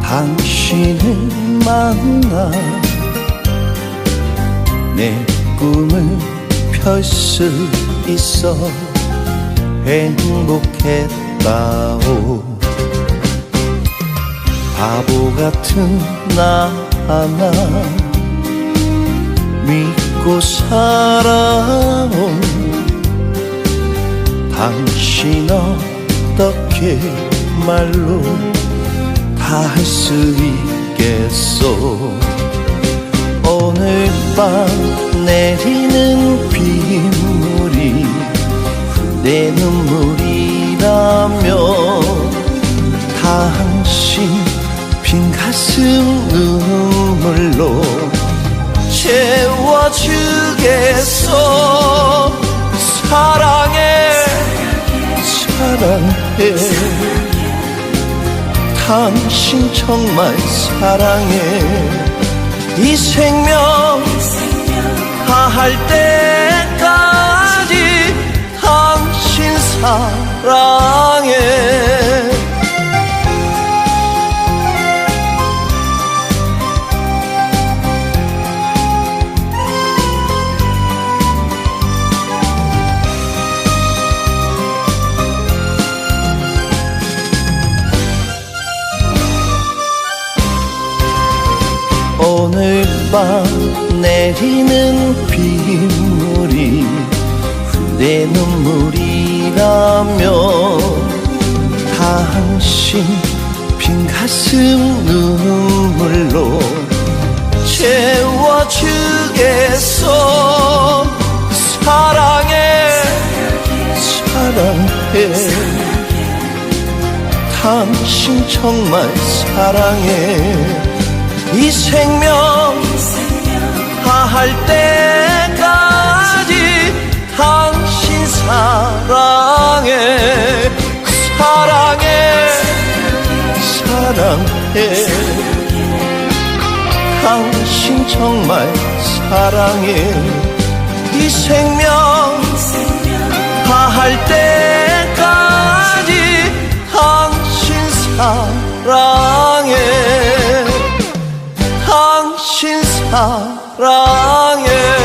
당신을 만나 내 꿈을 펼 수 있어 행복했다오. 바보 같은 나 하나 믿고 살아온 당신 어 떻게 말로 다 할 수 있겠소? 오늘 밤 내리는 빗물이 내 눈물이라며 당신 빈 가슴 눈물로 채워주겠소? 사랑해 사랑해. 당신 정말 사랑해. 이 생명 다할 때까지 당신 사랑 오늘 밤 내리는 빗물이 내 눈물이라며 당신 빈 가슴 눈물로 채워주겠소. 사랑해 사랑해. 당신 정말 사랑해 이 생명 다할 때까지 당신 사랑해 사랑해 사랑해. 당신 정말 사랑해. 이 생명 다할 때까지 당신 사랑해 사랑해.